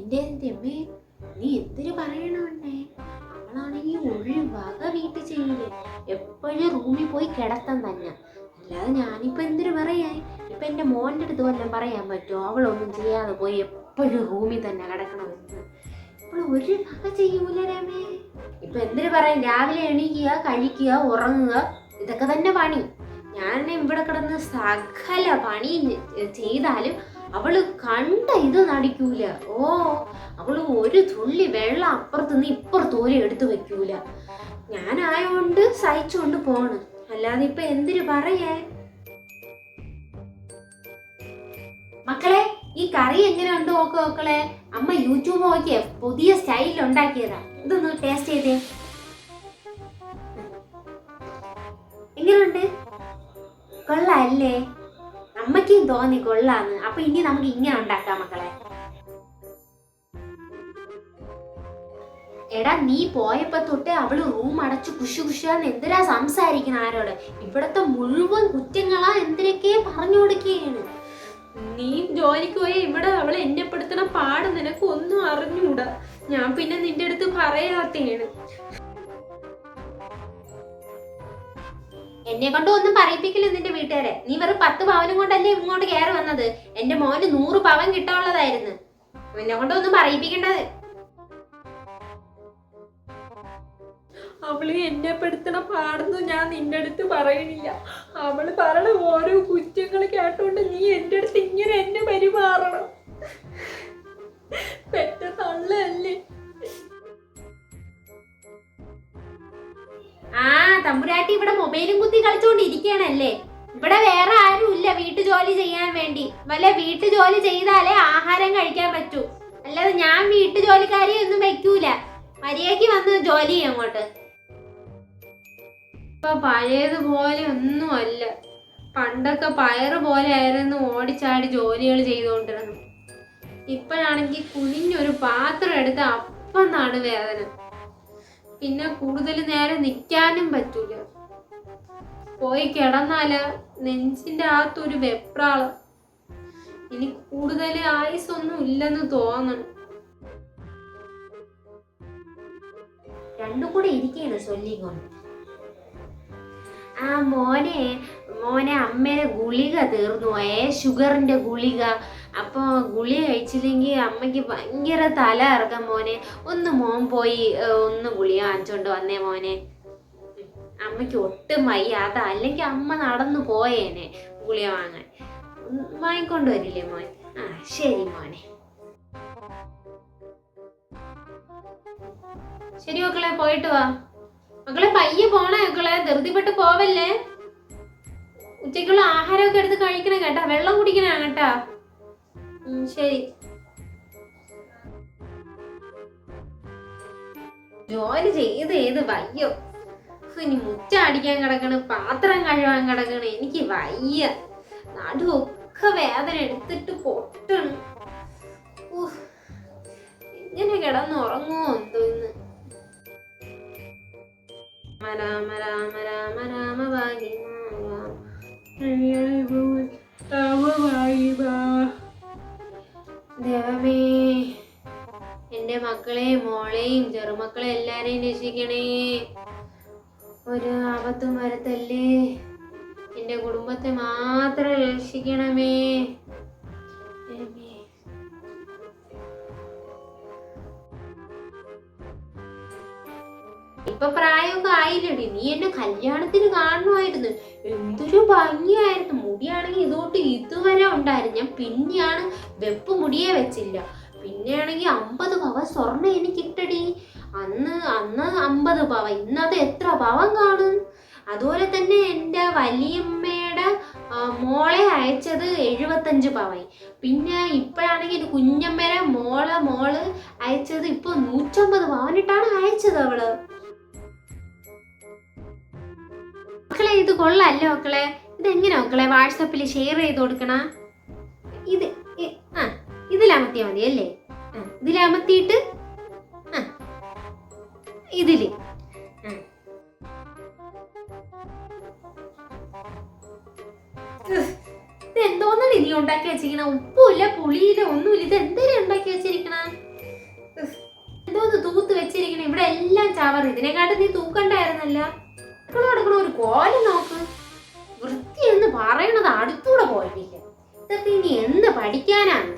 എന്റെ അമ്മേ നീ എന്തിനു പറയണേ അവളാണെങ്കിൽ ഒരു വീട്ടിൽ ചെയ്യില്ലേ? എപ്പോഴും റൂമിൽ പോയി കിടത്താൻ തന്നെ. അല്ലാതെ ഞാനിപ്പോ എന്തിനു പറയാൻ ഇപ്പൊ എന്റെ മോന്റെ അടുത്ത് വല്ലതും പറയാൻ പറ്റുമോ? അവളൊന്നും ചെയ്യാതെ പോയി എപ്പോഴും റൂമിൽ തന്നെ കിടക്കണമെന്ന് ഇപ്പോൾ ഒരു വക ചെയ്യൂല രമേ. ഇപ്പൊ എന്തിനു പറയാൻ രാവിലെ എണീക്കുക കഴിക്കുക ഉറങ്ങുക ഇതൊക്കെ തന്നെ പണി. ഞാൻ ഇവിടെ കിടന്ന് സകല പണി ചെയ്താലും അവൾ കണ്ട ഇത് നടിക്കൂല. ഓ അവൾ ഒരു തുള്ളി വെള്ളം അപ്പുറത്ത് നിന്ന് ഇപ്പുറത്ത് എടുത്തു വെക്കൂല ഞാനായോണ്ട് സഹിച്ചുകൊണ്ട് പോണ്. അല്ലാതെ ഇപ്പൊ എന്തിനു പറയേ? മക്കളെ ഈ കറി എങ്ങനെ ഉണ്ട് നോക്ക് മക്കളെ. അമ്മ യൂട്യൂബ് നോക്കിയേ പുതിയ സ്റ്റൈലിൽ ഉണ്ടാക്കിയതാ. ഇതൊന്ന് ടേസ്റ്റ് ചെയ്തേ. എങ്ങനെയുണ്ട്? കൊള്ളാല്ലേ? അമ്മയ്ക്കും തോന്നി കൊള്ളാന്ന്. അപ്പൊ ഇനി നമുക്ക് ഇങ്ങനെ ഉണ്ടാക്കാം മക്കളെ. എടാ നീ പോയപ്പോ തൊട്ട് അവൾ റൂം അടച്ചു കുശു കുശാന്ന് എന്തിനാ സംസാരിക്കുന്ന ആരോട്? ഇവിടത്തെ മുഴുവൻ കുറ്റങ്ങളാ എന്തിനൊക്കെ പറഞ്ഞു കൊടുക്കുകയാണ് നീ ജോലിക്ക് പോയ ഇവിടെ അവളെ എന്നെ പെടുത്തണ പാട് നിനക്ക് ഒന്നും അറിഞ്ഞൂടാ. ഞാൻ പിന്നെ നിന്റെ അടുത്ത് പറയാത്തേണ് എന്നെ കൊണ്ട് ഒന്നും പറയിപ്പിക്കില്ല നിന്റെ വീട്ടുകാരെ. നീ വെറും പത്ത് പവനും കൊണ്ടല്ലേ ഇങ്ങോട്ട് കയറി വന്നത്? എന്റെ മോന് നൂറ് പവൻ കിട്ടാനുള്ളതായിരുന്നു. എന്നെ കൊണ്ട് ഒന്നും പറയിപ്പിക്കേണ്ടത്. അവൾ എന്നെ പെടുത്തണ പാടുന്നു ഞാൻ നിന്റെ അടുത്ത് പറയണില്ല. അവൾ പറയണ ഓരോ കുറ്റങ്ങൾ കേട്ടോണ്ട് നീ എന്റെ അടുത്ത് ഇങ്ങനെ എന്നെ പെരുമാറണം. പെറ്റ തള്ളല്ലേ? തമ്പുരാട്ടി ഇവിടെ മൊബൈലും കുത്തി കളിച്ചോണ്ടിരിക്കണല്ലേ ഇവിടെ വേറെ ആരും ഇല്ല വീട്ടു ജോലി ചെയ്യാൻ വേണ്ടി. വല്ല വീട്ടു ജോലി ചെയ്താലേ ആഹാരം കഴിക്കാൻ പറ്റൂ. അല്ലാതെ ഞാൻ വീട്ടു ജോലിക്കാരെ ഒന്നും വെക്കൂല. മര്യാദയ്ക്ക് വന്ന് ജോലി ചെയ്യും അങ്ങോട്ട്. ഇപ്പൊ പഴയതുപോലെ ഒന്നും അല്ല പണ്ടൊക്കെ പയറ് പോലെ ആയിരുന്നു ഓടിച്ചാടി ജോലികൾ ചെയ്തുകൊണ്ടിരുന്നു ഇപ്പോഴാണെങ്കിൽ കുനിഞ്ഞൊരു പാത്രം എടുത്ത് അപ്പം നടുവേദന. പിന്നെ കൂടുതൽ നേരം നിൽക്കാനും പറ്റൂല. പോയി കിടന്നാൽ നെഞ്ചിന്റെ അകത്തൊരു വെപ്രാളം. ഇനി കൂടുതൽ ആയുസൊന്നും ഇല്ലെന്ന് തോന്നണം. രണ്ടും കൂടെ ഇരിക്കുകയാണ് ചൊല്ലിക്കൊണ്ട് ആ മോനെ മോനെ അമ്മേനെ ഗുളിക തീർന്നു. പോയേ ഷുഗറിന്റെ ഗുളിക. അപ്പോൾ ഗുളിക കഴിച്ചില്ലെങ്കിൽ അമ്മയ്ക്ക് ഭയങ്കര തല ഇറക്കാം മോനെ. ഒന്ന് മോൻ പോയി ഒന്ന് ഗുളിക വാങ്ങിച്ചോണ്ട് വന്നേ മോനെ. അമ്മയ്ക്ക് ഒട്ടും വയ്യ. അതാ അല്ലെങ്കിൽ അമ്മ നടന്നു പോയേനെ ഗുളിക വാങ്ങാൻ. വാങ്ങിക്കൊണ്ട് വരില്ലേ മോൻ? ആ ശരി മോനെ. ശരി മക്കളെ പോയിട്ട് വാ. മക്കളെ പയ്യെ പോണേ മക്കളെ. ധൃതിപ്പെട്ട് പോവല്ലേ? ഉച്ചയ്ക്കുള്ള ആഹാരമൊക്കെ എടുത്ത് കഴിക്കണം കേട്ടാ. വെള്ളം കുടിക്കണം കേട്ടാ. ശരി. ജോലി ചെയ്ത് ചെയ്ത് വയ്യോ. ഇനി മുറ്റ അടിക്കാൻ കിടക്കണ് പാത്രം കഴുകാൻ കിടക്കണ് എനിക്ക് വയ്യ. നടുവൊക്കെ വേദന എടുത്തിട്ട് പൊട്ടണ്. ഇങ്ങനെ കിടന്ന് ഉറങ്ങുമോ എന്തോ ഇന്ന്? രാമ രാമ രാമ രാമ ദൈവമേ എന്റെ മക്കളെയും മോളെയും ചെറുമക്കളെ എല്ലാരെയും രക്ഷിക്കണേ. ഒരു ആപത്തും വരത്തല്ലേ? എന്റെ കുടുംബത്തെ മാത്രം രക്ഷിക്കണമേ. ഇപ്പൊ പ്രായമൊക്കെ ആയില്ലടി. നീ എന്നെ കല്യാണത്തിന് കാണുമായിരുന്നു എന്തൊരു ഭംഗിയായിരുന്നു. മുടിയാണെങ്കിൽ ഇതോട്ട് ഇതുവരെ ഉണ്ടായിരുന്നു ഞാൻ പിന്നെയാണ് വെപ്പ് മുടിയേ വെച്ചില്ല. പിന്നെയാണെങ്കിൽ അമ്പത് പവ സ്വർണം എനിക്ക് ഇട്ടടി അന്ന് അന്ന് അമ്പത് പവ ഇന്നത് എത്ര പവം കാണും? അതുപോലെ തന്നെ എന്റെ വലിയമ്മയുടെ മോളെ അയച്ചത് എഴുപത്തഞ്ച് പവൻ. പിന്നെ ഇപ്പോഴാണെങ്കിൽ കുഞ്ഞമ്മയുടെ മോളെ മോൾ അയച്ചത് ഇപ്പോൾ നൂറ്റമ്പത് പവനിട്ടാണ് അയച്ചത് അവൾ. മക്കളെ ഇത് കൊള്ളാല്ലേ മക്കളെ? ഇതെങ്ങനെ മക്കളെ? വാട്സപ്പിൽ ഷെയർ ചെയ്ത് കൊടുക്കണ? ഇത് ആ ഇതിലമർത്തിയാ മതി അല്ലേ? ആ, ഇതിലമർത്തിയിട്ട് ആ ഇതിൽ ഇതെന്തോന്നാണ് ഇനി ഉണ്ടാക്കി വെച്ചിരിക്കണ? ഉപ്പുമില്ല പുളിയില്ല ഒന്നുമില്ല. ഇത് എന്തേലും ഉണ്ടാക്കി വെച്ചിരിക്കണ? എന്തോന്ന് തൂത്ത് വെച്ചിരിക്കണ? ഇവിടെ എല്ലാം ചവർ ഇതിനെക്കാട്ടും നീ തൂക്കണ്ടായിരുന്നല്ല. ഒരു കോലം നോക്ക്